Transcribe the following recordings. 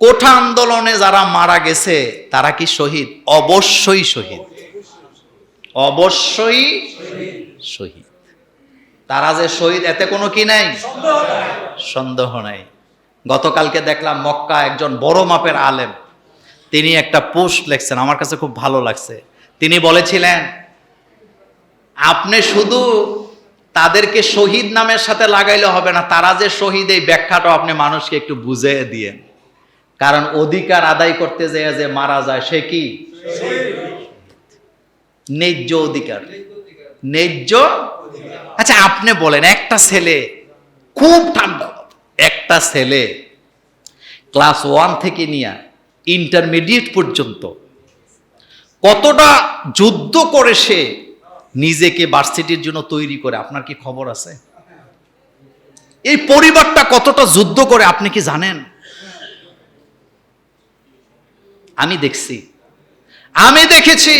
কোঠা আন্দোলনে যারা মারা গেছে, তারা কি শহীদ? অবশ্যই শহীদ। অবশ্যই শহীদ। তারা যে শহীদ, এতে কোনো কি নাই? সন্দেহ নাই। গতকালকে দেখলাম মক্কা একজন বড় মাপের আলেম। তিনি একটা পোস্ট লেখছেন, আমার কাছে খুব ভালো লাগছে। তিনি বলেছিলেন, আপনি শুধু তাদেরকে শহীদ নামের সাথে লাগাইলে হবে না, তারা যে শহীদ, এই ব্যাখ্যাটা আপনি মানুষকে একটু বুঝিয়ে দিয়েন। কারণ অধিকার আদায় করতে যেয়ে যে মারা যায়, সে কি? ন্যায্য অধিকার। ন্যায্য আচ্ছা আপনি বলেন, একটা ছেলে খুব ঠান্ডা, একটা ছেলে ক্লাস ওয়ান থেকে নিয়ে ইন্টারমিডিয়েট পর্যন্ত কতটা যুদ্ধ করে সে নিজেকে ভার্সিটির জন্য তৈরি করে? আপনার কি খবর আছে? এই পরিবারটা কতটা যুদ্ধ করে, আপনি কি জানেন? আমি দেখছি। আমি দেখেছি।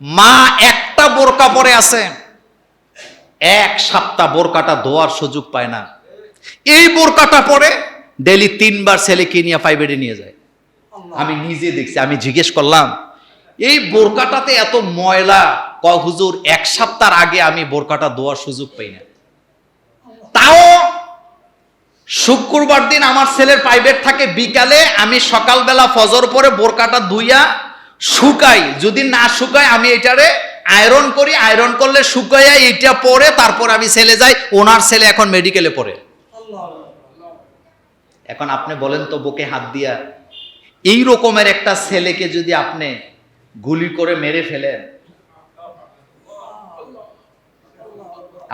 মা একটা বোরকা পরে আছে। এক সপ্তাহ বোরকাটা ধোয়ার সুযোগ পায় না। এই বোরকাটা পরে ডেলি তিনবার ছেলেকে নিয়ে প্রাইভেটে নিয়ে যায়। আমি নিজে দেখছি আমি জিজ্ঞেস করলাম এই বোরকাটাতে এত ময়লা? ক হুজুর এক সপ্তাহ আগে আমি বোরকাটা ধোয়ার সুযোগ পাই না। তাও শুক্রবার দিন আমার ছেলের প্রাইভেট থাকে, বিকালে আমি সকালবেলা ফজর পরে বোরকাটা ধুইয়া শুকাই। যদি না শুকাই আমি এটারে আয়রন করি আয়রন করলে শুকাইয়া এটা পরে তারপর আমি ছেলে যাই, ওনার ছেলে এখন মেডিকেলে পড়ে। এখন আপনি বলেন তো বুকে হাত দিয়া, এই রকমের একটা ছেলেকে যদি আপনি গুলি করে মেরে ফেলেন,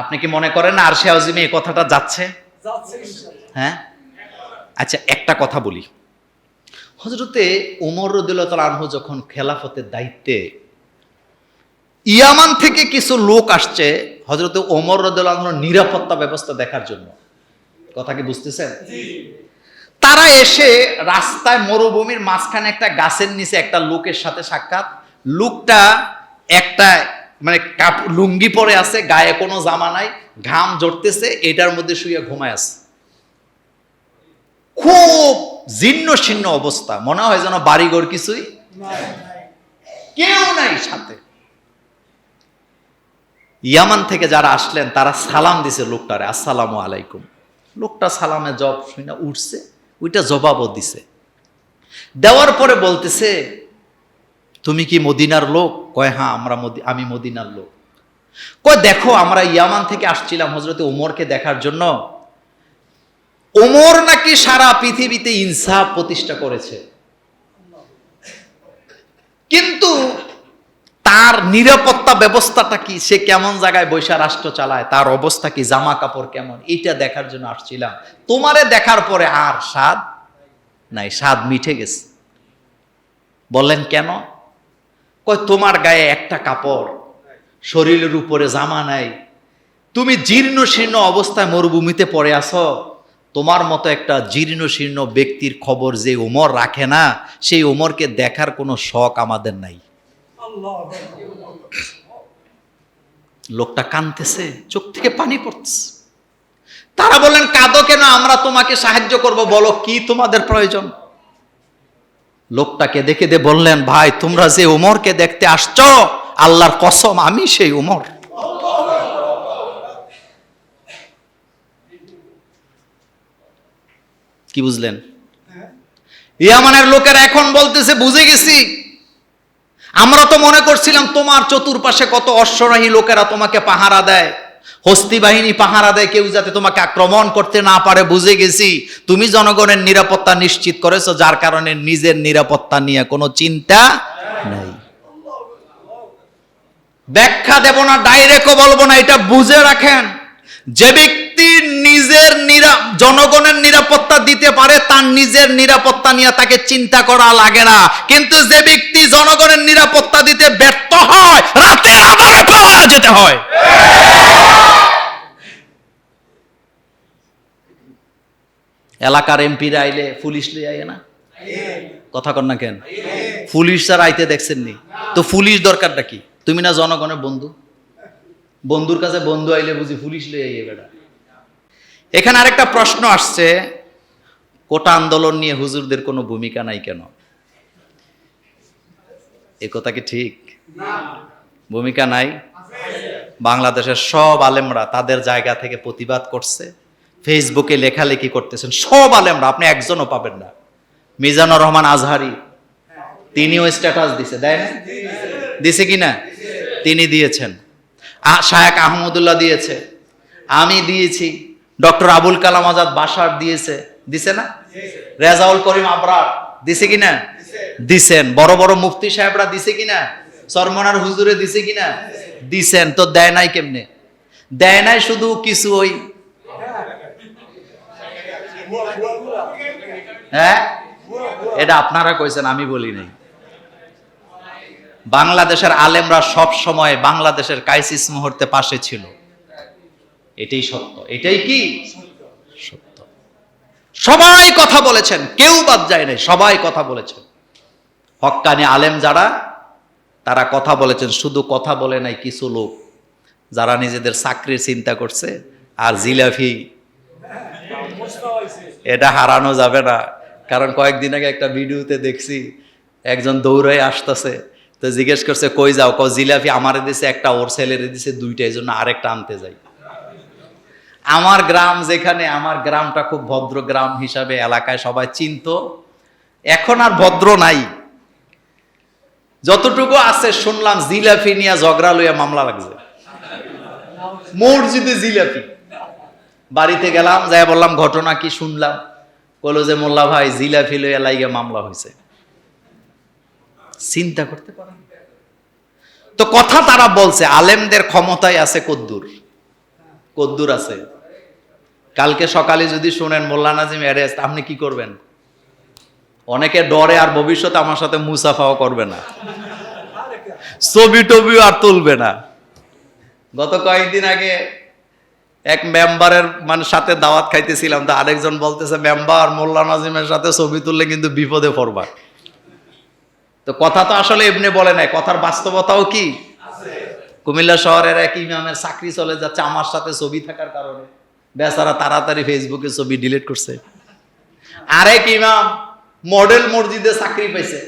আপনি কি মনে করেন আর সে আজিমে এই কথাটা যাচ্ছে? হ্যাঁ? আচ্ছা একটা কথা বলি। হজরতে উমর রদুল্লাহ আনহু যখন খেলাফতের দায়িত্বে ইয়ামান থেকে কিছু লোক আসছে হজরতে ওমর রদুল্লাহ নিরাপত্তা ব্যবস্থা দেখার জন্য। কথা কি বুঝতেছেন? তারা এসে রাস্তায় মরুভূমির মাঝখানে একটা গাছের নিচে একটা লোকের সাথে সাক্ষাৎ। লোকটা একটা মানে কাপ লুঙ্গি পরে আছে, গায়ে কোনো জামা নাই, ঘাম জড়তেছে এটার মধ্যে শুয়ে ঘুমায় আছে। খুব জীর্ণ শীর্ণ অবস্থা, মনে হয় যেন বাড়িঘর কিছুই কেউ নাই সাথে। ইয়ামান থেকে যারা আসলেন, তারা সালাম দিছে লোকটারে, আসসালামু আলাইকুম। লোকটা সালামে জব শুনে উঠছে, ওইটা জবাবও দিছে। দেওয়ার পরে বলতেছে তুমি কি মদিনার লোক? কয় হ্যাঁ আমরা আমি মদিনার লোক। কয়, দেখো, আমরা ইয়ামান থেকে আসছিলাম হজরতে ওমরকে দেখার জন্য। ওমর নাকি সারা পৃথিবীতে ইনসাফ প্রতিষ্ঠা করেছে। কিন্তু তার নিরাপত্তা ব্যবস্থাটা কি? সে কেমন জায়গায় বৈশা রাষ্ট্র চালায়? তার অবস্থা কি? জামা কাপড় কেমন? এইটা দেখার জন্য আসছিলাম। তোমারে দেখার পরে আর স্বাদ নাই। স্বাদ মিঠে গেছে। বললেন, কেন? কয়, তোমার গায়ে একটা কাপড়, শরীরের উপরে জামা নাই। তুমি জীর্ণ শীর্ণ অবস্থায় মরুভূমিতে পড়ে আছো। তোমার মতো একটা জীর্ণ শীর্ণ ব্যক্তির খবর যে উমর রাখে না, সেই উমরকে দেখার কোনো শখ আমাদের নাই। লোকটা কানতেছে চোখ থেকে পানি পড়তেছে। তারা বললেন, কাঁদো কেন? আমরা তোমাকে সাহায্য করব, বলো কি তোমাদের প্রয়োজন? লোকটাকে দেখে দে বললেন, ভাই, তোমরা যে উমরকে দেখতে আসছো, আল্লাহর কসম, আমি সেই উমর। কি বুঝলেন? ইয়ামানের লোকেরা এখন বলতেছে, বুঝে গেছি। আমরা তো মনে করছিলাম তোমার চতুর্পাশে কত অশ্বরাহী লোকেরা তোমাকে পাহারা দেয়। হস্তি বাহিনী পাহারা দেয় কেউ যাতে তোমাকে আক্রমণ করতে না পারে, বুঝে গেছি। তুমি জনগণের নিরাপত্তা নিশ্চিত করেছ, যার কারণে নিজের নিরাপত্তা নিয়ে কোনো চিন্তা নাই। ব্যাখ্যা দেব না ডাইরেক্টও বলব না, এটা বুঝে রাখেন। যে ব্যক্তি নিজের জনগণের নিরাপত্তা দিতে পারে, তার নিজের নিরাপত্তা নিয়ে তাকে চিন্তা করা লাগে না। কিন্তু যে ব্যক্তি জনগণের নিরাপত্তা দিতে ব্যর্থ হয় রাতের আবার পাওয়া যেতে হয়। এলাকার এমপিরা আইলে পুলিশ লিয়ে আইয়ে না? কথা কর না কেন? পুলিশ স্যার আইতে দেখছেন নি। তো পুলিশ দরকারটা কি? তুমি না জনগণের বন্ধু? বন্ধুর কাছে বন্ধু আইলে বুঝি পুলিশ লয়ে আইয়ে বেটা। এখানে আরেকটা প্রশ্ন আসছে, কোটা আন্দোলন নিয়ে হুজুরদের কোনো ভূমিকা নাই কেন? এ কথা কি ঠিক? ভূমিকা নাই? বাংলাদেশের সব আলেমরা তাদের জায়গা থেকে প্রতিবাদ করছে। ফেসবুকে লেখালেখি করতেছেন। সব আলেমরা, আপনি একজনও পাবেন না। মিজানুর রহমান আজহারি, তিনিও স্ট্যাটাস দিছে, দেয় না? দিছে কি না? তিনি দিয়েছেন। শায়েক আহমদুল্লাহ দিয়েছে। আমি দিয়েছি। ডক্টর আবুল কালাম আজাদ বাসার দিয়েছে। দিছে না? রেজাউল করিম আবরার, দিছে কিনা দিছেন। বড় বড় মুফতি সাহেবরা দিছে কিনা সরমনার হুজুরে দিছে কিনা দিছেন। তো দেয় নাই কেমনে? দেয় নাই শুধু কিছু ওই হ্যাঁ? এটা আপনারা কইছেন, আমি বলি নাই। বাংলাদেশের আলেমরা সব সময় বাংলাদেশের ক্রাইসিস মুহূর্তে পাশে ছিল। এটাই সত্য। এটাই কি? সত্য। সবাই কথা বলেছেন, কেউ বাদ যায় নাই, সবাই কথা বলেছেন। হক্কানি আলেম যারা, তারা কথা বলেছেন, শুধু কথা বলে নাই, কিছু লোক যারা নিজেদের চাকরির চিন্তা করছে, আর জিলাফি এটা হারানো যাবে না। কারণ কয়েকদিন আগে একটা ভিডিওতে দেখছি, একজন দৌড়ে আসতেছে, তো জিজ্ঞেস করছে, কই যাও? ক জিলাপি আমারে দিছে, একটা ওর ছেলেরে দিছে, দুইটা এই জন্য আরেকটা আনতে যাই। আমার গ্রাম যেখানে, আমার গ্রামটা খুব ভদ্র গ্রাম হিসাবে এলাকায় সবাই চিনত। এখন আর ভদ্র নাই। যতটুকু আছে শুনলাম, জিলাপি নিয়ে ঝগড়া লইয়া মামলা লাগছে। মসজিদে জিলাপি। বাড়িতে গেলাম যাই বললাম, ঘটনা কি শুনলাম? বলল যে, মোল্লা ভাই জিলাপি লইয়া লাইগা মামলা হয়েছে চিন্তা করতে পারেন তো কথা তারা বলছে, আলেমদের ক্ষমতায় আছে কদ্দুর। কদ্দুর আছে। কালকে সকালে যদি শোনেন, মোল্লা নাজিম অ্যারেস্ট, আপনি কি করবেন? অনেকে ডরে আর ভবিষ্যতে আমার সাথে মুসাফাও করবে না। ছবি টবিও আর তুলবে না। গত কয়েকদিন আগে এক মেম্বারের মানে সাথে দাওয়াত খাইতেছিলাম, তো আরেকজন বলতেছে, মেম্বার মোল্লা নাজিমের সাথে ছবি তুললে কিন্তু বিপদে পড়বা। তো কথা তো আসলে এমনি বলে নাই, কথার বাস্তবতাও কি? কুমিল্লা শহরের এক ইমামের চাকরি চলে যাচ্ছে আমার সাথে ছবি থাকার কারণে। বেচারা তাড়াতাড়ি ফেসবুকে ছবি ডিলিট করছে। আরেক ইমাম মডেল মসজিদে চাকরি পাইছে।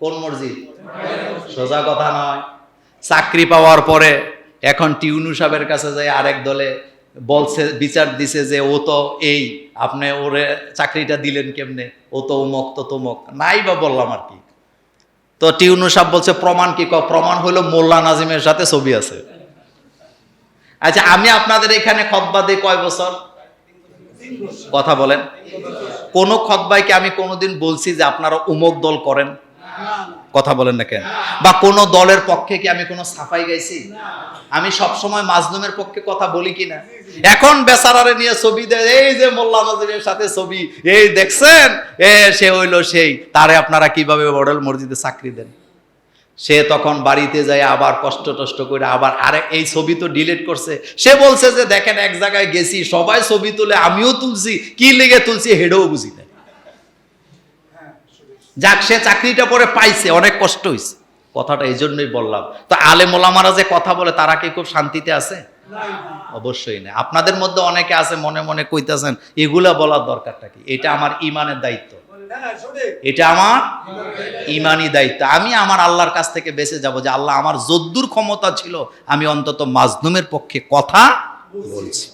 কোন মসজিদ? সোজা কথা নয়। চাকরি পাওয়ার পরে এখন টিউনু সাহেবের কাছে যায় আরেক দলে বলছে, বিচার দিছে যে ও তো এই, আপনি ওরে চাকরিটা দিলেন কেমনে? ও তো উমক তো তমক। নাই বা বললাম আর কি। তো টিউনু সাহেব বলছে, প্রমাণ কি ক প্রমাণ হলো মোল্লা নাজিমের সাথে ছবি আছে। আচ্ছা আমি আপনাদের এখানে খতবা দিই কয় বছর? কথা বলেন। কোন খতবাইকে আমি কোনোদিন বলছি যে আপনারা উমক দল করেন? কথা বলেন না কেন? বা কোন দলের পক্ষে কি আমি কোনো সাফাই গাইছি? আমি সব সময় মাজলুমের পক্ষে কথা বলি কিনা? এখন বেচারারে নিয়ে ছবি দেয় এই যে মোল্লা নাজিমের সাথে ছবি, এই দেখছেন? এ, সে হইল সেই। তারে আপনারা কীভাবে মডেল মসজিদে চাকরি দেন? সে তখন বাড়িতে যায়, আবার কষ্ট টষ্ট করে আবার, আরে এই ছবি তো ডিলিট করছে। সে বলছে যে, দেখেন এক জায়গায় গেছি, সবাই ছবি তুলে আমিও তুলছি, কি লেগে তুলছি হেডেও বুঝি না যাক, সে চাকরিটা পরে পাইছে, অনেক কষ্ট হয়েছে কথাটা এই জন্যই বললাম। তো আলে মোলামারা যে কথা বলে, তারা কি খুব শান্তিতে আছে? অবশ্যই না। আপনাদের মধ্যে অনেকে আছে, মনে মনে কইতাছেন, এগুলা বলার দরকারটা কি? এটা আমার ইমানের দায়িত্ব। এটা আমার ইমানি দায়িত্ব। আমি আমার আল্লাহর কাছ থেকে বেঁচে যাব যে আল্লাহ আমার যদ্দুর ক্ষমতা ছিল, আমি অন্তত মাজলুমের পক্ষে কথা বলছি।